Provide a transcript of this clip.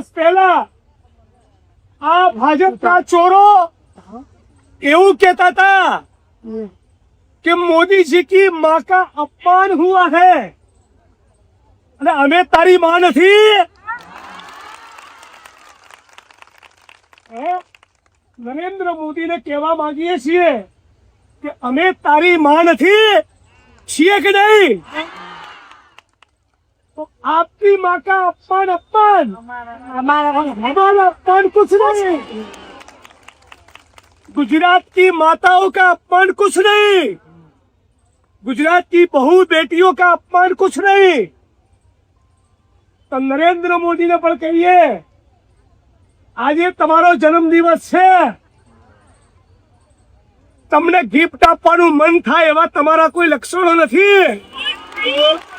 દિવસ પહેલા આ ભાજપના ચોરો એવું કહેતા હતા કે મોદીજી કી માં કા અપમાન હુઆ હે. અને અમે તારી માં નથી. નરેન્દ્ર મોદીને કહેવા માંગીએ છીએ કે અમે તારી માં નથી. છીએ કે નહીં? आपकी माँ का अपमान अपमान हमारा अपमान कुछ नहीं गुजरात की माताओं का अपमान कुछ नहीं गुजरात की बहु बेटियों का अपमान कुछ नहीं તો નરેન્દ્ર મોદીને પણ કહીએ આજે તમારો જન્મદિવસ છે તમને ગિફ્ટ આપવાનું મન થાય એવા તમારા કોઈ લક્ષણો નથી